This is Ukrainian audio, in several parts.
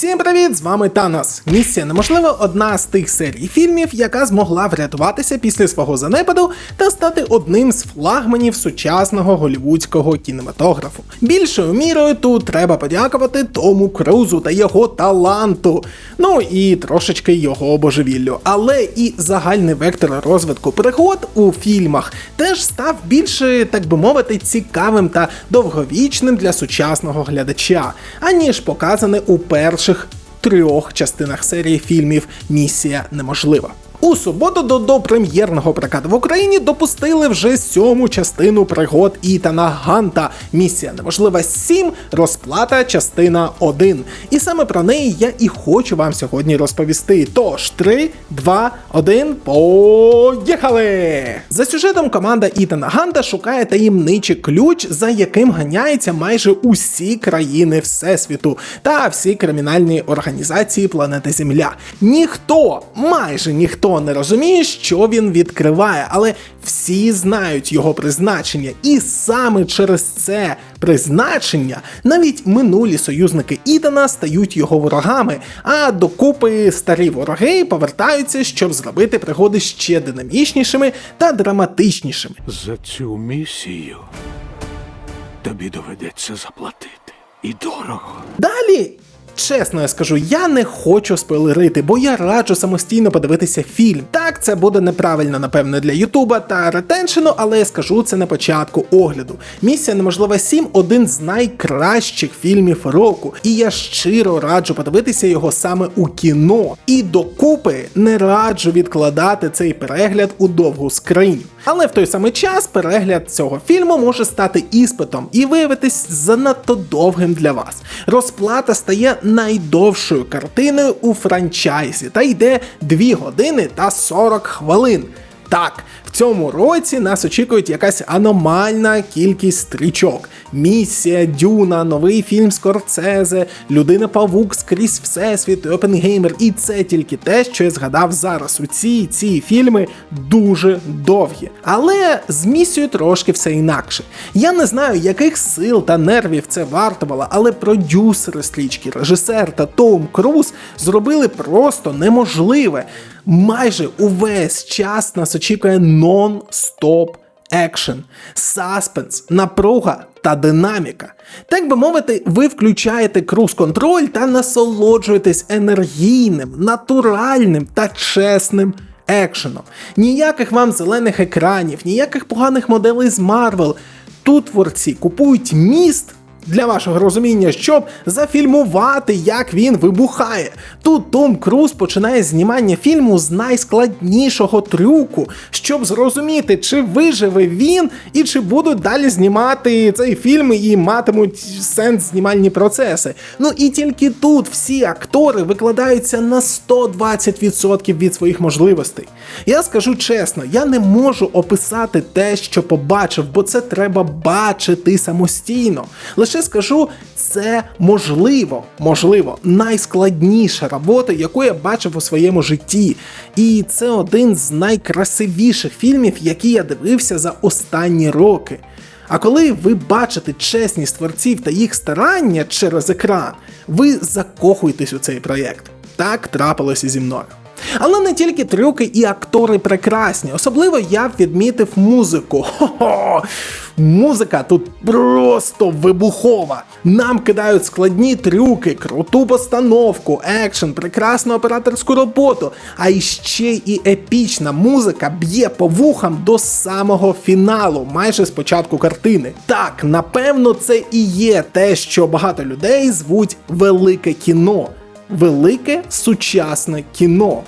Всім привіт! З вами Танос. Місія неможлива одна з тих серій фільмів, яка змогла врятуватися після свого занепаду та стати одним з флагманів сучасного голівудського кінематографу. Більшою мірою тут треба подякувати Тому Крузу та його таланту, ну і трошечки його божевіллю. Але і загальний вектор розвитку пригод у фільмах теж став більше, так би мовити, цікавим та довговічним для сучасного глядача, аніж показане у перших трьох частинах серії фільмів Місія неможлива. У суботу до, прем'єрного прокату в Україні допустили вже сьому частину пригод Ітана Ганта. Місія неможлива 7, розплата частина 1. І саме про неї я і хочу вам сьогодні розповісти. Тож 3, 2, 1, поїхали! За сюжетом команда Ітана Ганта шукає таємничий ключ, за яким ганяються майже усі країни Всесвіту та всі кримінальні організації планети Земля. Ніхто, майже ніхто не розуміє, що він відкриває, але всі знають його призначення, і саме через це призначення навіть минулі союзники Ітана стають його ворогами, а докупи старі вороги повертаються, щоб зробити пригоди ще динамічнішими та драматичнішими. За цю місію тобі доведеться заплатити. І дорого. Далі. Чесно, я скажу, я не хочу спойлерити, бо я раджу самостійно подивитися фільм. Так, це буде неправильно, напевно, для Ютуба та ретеншену, але я скажу це на початку огляду. Місія неможлива 7 один з найкращих фільмів року, і я щиро раджу подивитися його саме у кіно. І докупи не раджу відкладати цей перегляд у довгу скриню. Але в той самий час перегляд цього фільму може стати іспитом і виявитись занадто довгим для вас. Розплата стає найдовшою картиною у франчайзі та йде 2 години та 40 хвилин. Так, в цьому році нас очікують якась аномальна кількість стрічок. Місія, Дюна, новий фільм Скорцезе, Людина Павук скрізь Всесвіт, Опенгеймер. І це тільки те, що я згадав зараз. У ці ці фільми дуже довгі. Але з місією трошки все інакше. Я не знаю, яких сил та нервів це вартувало, але продюсери стрічки, режисер та Том Круз зробили просто неможливе. Майже увесь час нас очікує нон-стоп екшен, саспенс, напруга та динаміка. Так би мовити, ви включаєте круз-контроль та насолоджуєтесь енергійним, натуральним та чесним. Екшеном. Ніяких вам зелених екранів, ніяких поганих моделей з Марвел. Тут творці купують міст для вашого розуміння, щоб зафільмувати, як він вибухає. Тут Том Круз починає знімання фільму з найскладнішого трюку, щоб зрозуміти, чи виживе він і чи будуть далі знімати цей фільм і матимуть сенс знімальні процеси. Ну і тільки тут всі актори викладаються на 120% від своїх можливостей. Я скажу чесно, я не можу описати те, що побачив, бо це треба бачити самостійно. Лише скажу, це можливо, можливо, найскладніша робота, яку я бачив у своєму житті. І це один з найкрасивіших фільмів, які я дивився за останні роки. А коли ви бачите чесність творців та їх старання через екран, ви закохуєтесь у цей проєкт. Так трапилося зі мною. Але не тільки трюки і актори прекрасні. Особливо я б відмітив музику. Хо-хо! Музика тут просто вибухова. Нам кидають складні трюки, круту постановку, екшен, прекрасну операторську роботу. А іще і епічна музика б'є по вухам до самого фіналу, майже з початку картини. Так, напевно, це і є те, що багато людей звуть велике кіно велике сучасне кіно.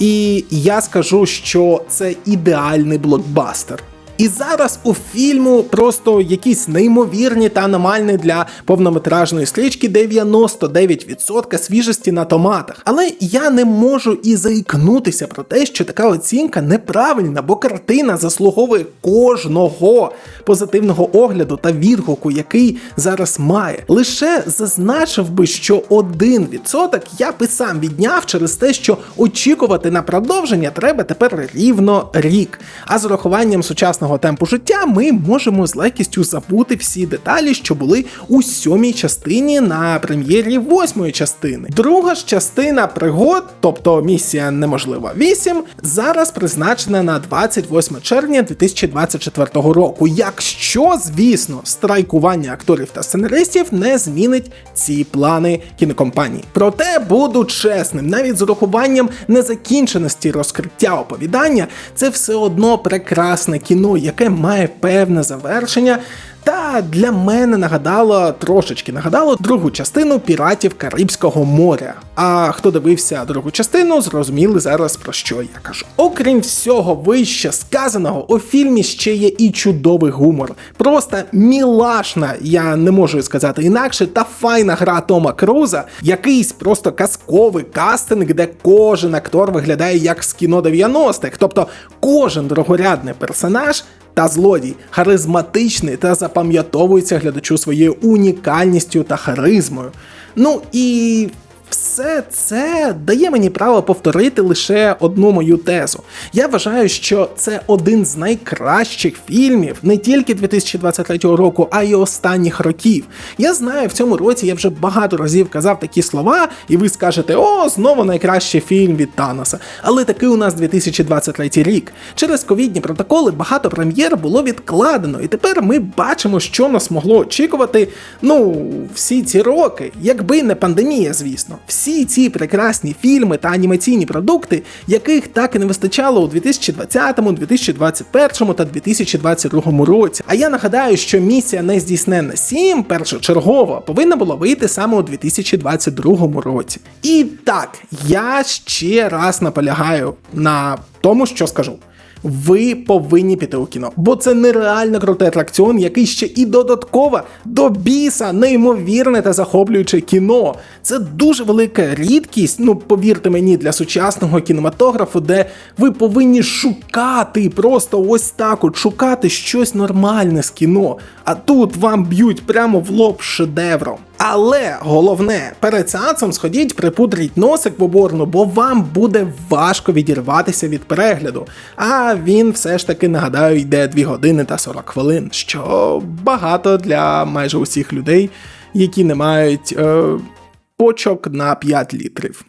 І я скажу, що це ідеальний блокбастер. І зараз у фільму просто якісь неймовірні та аномальні для повнометражної стрічки 99% свіжості на томатах. Але я не можу і заікнутися про те, що така оцінка неправильна, бо картина заслуговує кожного позитивного огляду та відгуку, який зараз має. Лише зазначив би, що 1% я би сам відняв через те, що очікувати на продовження треба тепер рівно рік. А з урахуванням сучасного сучасного темпу життя, ми можемо з легкістю забути всі деталі, що були у сьомій частині на прем'єрі восьмої частини. Друга ж частина пригод, тобто місія неможлива 8, зараз призначена на 28 червня 2024 року. Якщо, звісно, страйкування акторів та сценаристів не змінить ці плани кінокомпанії. Проте буду чесним, навіть з урахуванням незакінченості розкриття оповідання, це все одно прекрасне кіно, яке має певне завершення. Та для мене нагадало трошечки нагадало другу частину піратів Карибського моря. А хто дивився другу частину, зрозуміли зараз про що я кажу. Окрім всього вище сказаного, у фільмі ще є і чудовий гумор. Просто мілашна, я не можу сказати інакше, та файна гра Тома Круза, якийсь просто казковий кастинг, де кожен актор виглядає як з кіно 90-х. Тобто кожен другорядний персонаж та злодій харизматичний та запам'ятовується глядачу своєю унікальністю та харизмою. Ну і це дає мені право повторити лише одну мою тезу. Я вважаю, що це один з найкращих фільмів не тільки 2023 року, а й останніх років. Я знаю, в цьому році я вже багато разів казав такі слова, і ви скажете, о, знову найкращий фільм від Таноса. Але такий у нас 2023 рік. Через ковідні протоколи багато прем'єр було відкладено, і тепер ми бачимо, що нас могло очікувати. Ну, всі ці роки, якби не пандемія, звісно. Всі ці прекрасні фільми та анімаційні продукти, яких так і не вистачало у 2020, 2021 та 2022 році. А я нагадаю, що місія нездійсненна 7 першочергово повинна була вийти саме у 2022 році. І так, я ще раз наполягаю на тому, що скажу. Ви повинні піти у кіно, бо це нереально крутий атракціон, який ще і додатково до біса, неймовірне та захоплююче кіно. Це дуже велика рідкість, ну повірте мені, для сучасного кінематографу, де ви повинні шукати просто ось так от шукати щось нормальне з кіно. А тут вам б'ють прямо в лоб шедевром. Але головне, перед сеансом сходіть, припудріть носик в оборну, бо вам буде важко відірватися від перегляду. А він все ж таки нагадаю йде 2 години та 40 хвилин, що багато для майже усіх людей, які не мають е, почок на 5 літрів.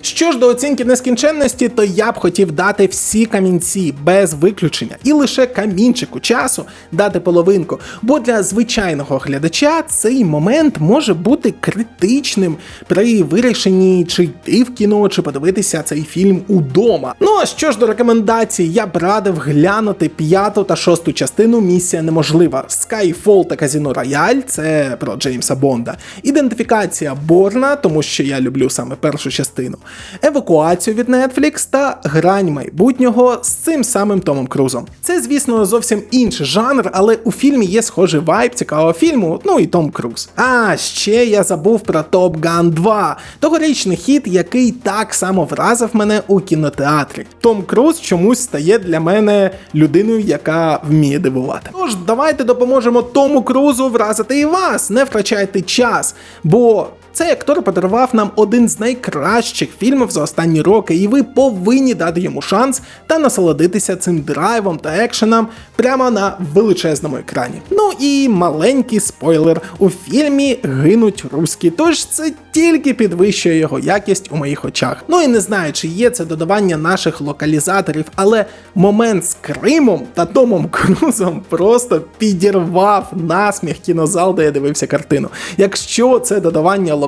Що ж до оцінки нескінченності, то я б хотів дати всі камінці без виключення, і лише камінчику часу дати половинку. Бо для звичайного глядача цей момент може бути критичним при вирішенні, чи йти в кіно, чи подивитися цей фільм удома. Ну а що ж до рекомендацій, я б радив глянути п'яту та шосту частину Місія неможлива. Skyfall та Казіно Рояль це про Джеймса Бонда. Ідентифікація Борна, тому що я люблю саме першу частину евакуацію від Netflix та грань майбутнього з цим самим Томом Крузом. Це, звісно, зовсім інший жанр, але у фільмі є схожий вайб цікавого фільму, ну і Том Круз. А ще я забув про Top Gun 2, тогорічний хіт, який так само вразив мене у кінотеатрі. Том Круз чомусь стає для мене людиною, яка вміє дивувати. Тож давайте допоможемо Тому Крузу вразити і вас, не втрачайте час, бо цей актор подарував нам один з найкращих фільмів за останні роки, і ви повинні дати йому шанс та насолодитися цим драйвом та екшеном прямо на величезному екрані. Ну і маленький спойлер: у фільмі гинуть руські, тож це тільки підвищує його якість у моїх очах. Ну і не знаю, чи є це додавання наших локалізаторів, але момент з Кримом та Томом Крузом просто підірвав насміх кінозал, де я дивився картину. Якщо це додавання локалізаторів,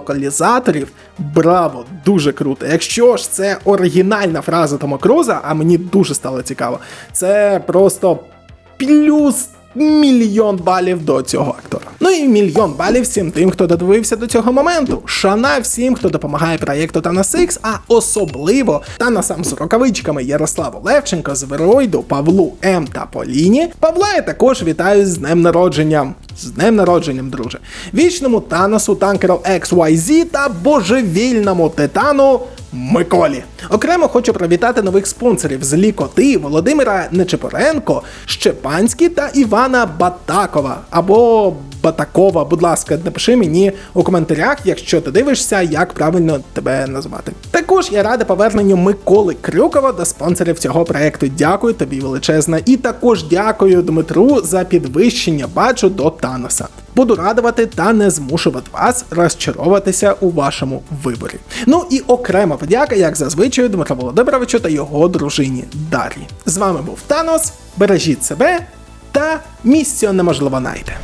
браво, дуже круто. Якщо ж це оригінальна фраза Тома Круза, а мені дуже стало цікаво, це просто плюс. Мільйон балів до цього актора. Ну і мільйон балів всім тим, хто додивився до цього моменту. Шана всім, хто допомагає проєкту Танас Ікс, а особливо Танасам з рукавичками Ярославу Левченко, Звероїду, Павлу М та Поліні. Павла я також вітаю з днем народження. З днем народженням, друже. Вічному Таносу, танкеру XYZ та божевільному титану Миколі. Окремо хочу привітати нових спонсорів з Лікоти, Володимира Нечепоренко, Щепанський та Івана Батакова або Батакова. Будь ласка, напиши мені у коментарях, якщо ти дивишся, як правильно тебе назвати. Також я радий поверненню Миколи Крюкова до спонсорів цього проекту. Дякую тобі величезне. І також дякую Дмитру за підвищення баджу до Таноса. Буду радувати та не змушувати вас розчаровуватися у вашому виборі. Ну і окрема подяка, як зазвичай, Дмитру Володимировичу та його дружині Дар'ї. З вами був Танос. Бережіть себе та місію неможливо найде.